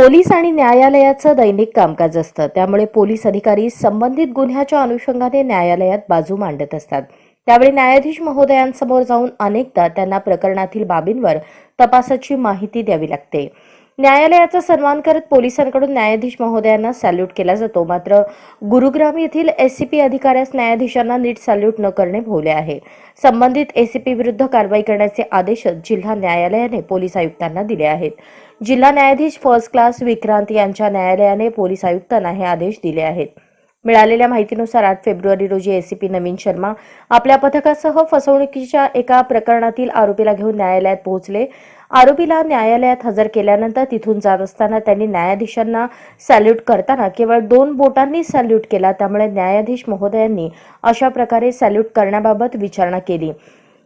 Police आणि न्यायालयाचं दैनिक कामकाज असतं. त्यामुळे पोलीस अधिकारी संबंधित गुन्ह्याच्या अनुषंगाने न्यायालयात बाजू मांडत असतात. त्यावेळी न्यायाधीश महोदयांसमोर जाऊन अनेकदा त्यांना प्रकरणातील बाबींवर तपासाची माहिती द्यावी लागते. न्यायालयाचा सन्मान करत पोलिसांकडून न्यायाधीश महोदयांना सॅल्यूट केला जातो. मात्र गुरुग्राम येथील एसीपी अधिकाऱ्यास न्यायाधीशांना नीट सॅल्यूट न करणे भोवले आहे. संबंधित एसीपी विरुद्ध कारवाई करण्याचे आदेश जिल्हा न्यायालयाने पोलीस आयुक्तांना दिले आहेत. जिल्हा न्यायाधीश फर्स्ट क्लास विक्रांत यांच्या न्यायालयाने पोलीस आयुक्तांना हे आदेश दिले आहेत. मिळालेल्या माहितीनुसार आठ फेब्रुवारी रोजी एसीपी नवीन शर्मा आपल्या पथकासह फसवणुकीच्या एका प्रकरणातील आरोपीला घेऊन न्यायालयात पोहोचले. आरोपीला न्यायालयात हजर केल्यानंतर तिथून जात असताना त्यांनी न्यायाधीशांना सॅल्यूट करताना केवळ दोन बोटांनी सॅल्यूट केला त्यामुळे न्यायाधीश महोदयांनी अशा प्रकारे सॅल्यूट करण्याबाबत विचारणा केली.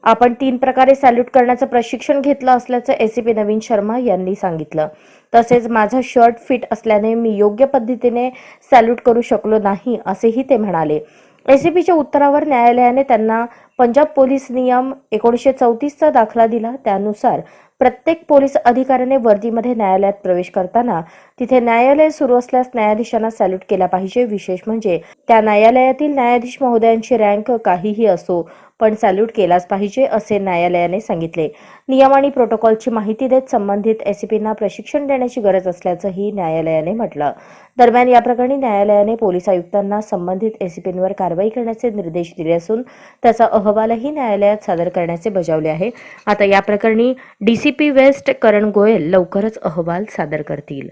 आपण तीन प्रकारे सॅल्यूट करण्याचं प्रशिक्षण घेतलं असल्याचं एसीपी नवीन शर्मा यांनी सांगितलं. तसेच माझा शर्ट फिट असल्याने मी योग्य पद्धतीने सॅल्यूट करू शकलो नाही असेही ते म्हणाले. एसीपीच्या उत्तरावर न्यायालयाने त्यांना पंजाब पोलीस नियम एकोणीसशे चौतीसचा दाखला दिला. त्यानुसार प्रत्येक पोलीस अधिकाऱ्याने वर्दीमध्ये न्यायालयात प्रवेश करताना तिथे न्यायालय सुरू असल्यास न्यायाधीशांना सॅल्यूट केला पाहिजे. विशेष म्हणजे त्या न्यायालयातील न्यायाधीश महोदयांची रँक काहीही असो पण सॅल्यूट केलाच पाहिजे असे न्यायालयाने सांगितले. नियम आणि प्रोटोकॉलची माहिती देत संबंधित एसीपींना प्रशिक्षण देण्याची गरज असल्याचंही न्यायालयाने म्हटलं. दरम्यान या प्रकरणी न्यायालयाने पोलीस आयुक्तांना संबंधित एसीपींवर कारवाई करण्याचे निर्देश दिले असून त्याचा अहवालही न्यायालयात सादर करण्याचे बजावले आहे. आता या प्रकरणी डीसीपी वेस्ट करण गोयल लवकरच अहवाल सादर करतील.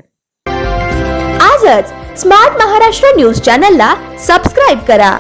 आजच स्मार्ट महाराष्ट्र न्यूज चॅनलला सबस्क्राईब करा.